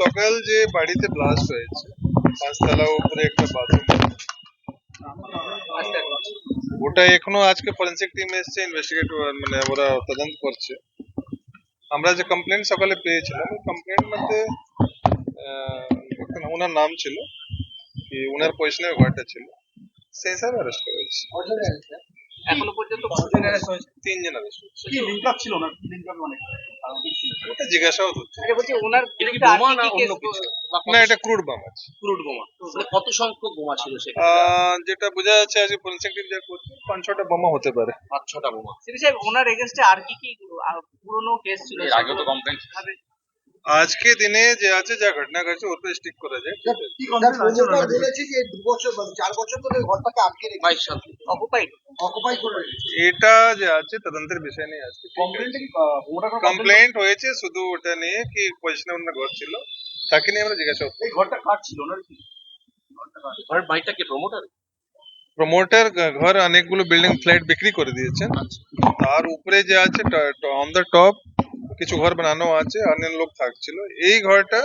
সকাল যে বাড়িতে ব্লাস্ট হয়েছে, পাঁচতলা উপরে একটা বাথরুম ওটা এখনও আজকে ফরেন্সিক টিম এসছে ইনভেস্টিগেট মানে ওরা তদন্ত করছে। আমরা যে কমপ্লেন সকালে পেয়েছিলাম, ওই কমপ্লেন মধ্যে ওনার নাম ছিল, কি ওনার পজিশনে ঘরটা ছিল, সেই হিসাবে অ্যারেস্ট করেছে। এখনও পর্যন্ত হয়েছে কি লিঙ্ক আপ ছিল না? লিঙ্ক আপ অনেক আহ, ছিল। ওটা জিজ্ঞাসাও হচ্ছে। বলছি ওনার এটা কি বোমা না অন্য কিছু? না এটা ক্রুড বাম আছে। ক্রুড বোমা মানে কত সংখ্যক বোমা ছিল আহ, যেটা বোঝা যাচ্ছে আজকে ফরেন্সিক টিম যা করছে পাঁচ ছটা বোমা হতে পারে। পাঁচ ছটা বোমা। সিবি সাহেব ওনার এগেনস্টে আর কি কি পুরনো কেস ছিল? এর আগেও তো ভাবে আজকে দিনে যে আছে যা ঘটনা ঘটছে ওর উপরে স্টিক করা যায় কি আছে? কাছে? বলেছে যে দু বছর মানে চার বছর ধরে ঘরটাকে আটকে রেখে বাইশ সাল। অকুপাইড অকুপাই করে রেখেছে। এটা যে আছে তদন্তের বিষয় নিয়ে আছে। কমপ্লেনটা হয়েছে শুধু ওটা নিয়ে কি পজিশনে ওনার ঘর ছিল? তাকে নিয়ে আমরা জিজ্ঞাসা এই ঘরটা কার ছিল ওনার কি? ঘরটা কার? কি প্রমোটার প্রমোটার ঘর অনেকগুলো বিল্ডিং ফ্ল্যাট বিক্রি করে দিয়েছেন তার উপরে যে আছে অন দ্য টপ কিছু ঘর বানানো আছে অন্য লোক থাকছিল। এই ঘরটা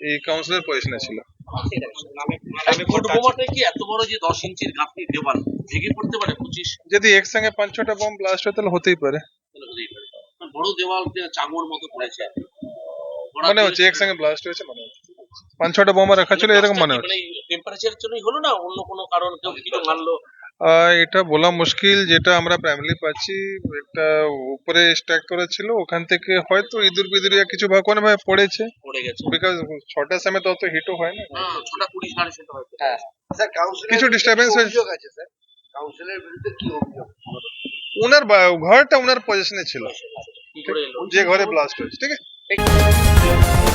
এই কাউন্সিলর পজিশনে ছিল। ক্রুড বোমাটা কি এত বড় যে দশ ইঞ্চির গাঁথনি দেওয়াল? ভেঙে পড়তে পারে পঁচিশ? যদি একসঙ্গে পাঁচ ছটা বম ব্লাস্ট হয় তাহলে হতেই পারে। তাহলে হতেই পারে। বড় দেওয়াল যে মতো পড়েছে। মনে হচ্ছে একসঙ্গে ব্লাস্ট হয়েছে মনে হচ্ছে। পাঁচ ছটা বোমা রাখা ছিল এরকম মনে হচ্ছে। টেম্পারেচারের জন্যই হলো না? অন্য কোনো কারণ কেউ কিছু মানলো এটা বলা মুশকিল যেটা আমরা প্রাইমারি পাচ্ছি। একটা উপরে স্ট্যাক করা ছিল ওখান থেকে হয়তো ইঁদুর বিদুর ইয়া কিছু বা কোনো ভাবে পড়েছে। পড়ে গেছে। বিকজ ছটার সময় তো অত হিটও হয় না। হ্যাঁ ছটা কুড়ি সাড়ে ছটা হয়তো। স্যার কাউন্সিলর কিছু disturbance হয়েছে? অভিযোগ আছে স্যার? কাউন্সিলের বিরুদ্ধে কি অভিযোগ? ওনার ঘরটা ওনার পজিশনে ছিল। কি করে এলো? যে ঘরে ব্লাস্ট হয়েছে ঠিক আছে?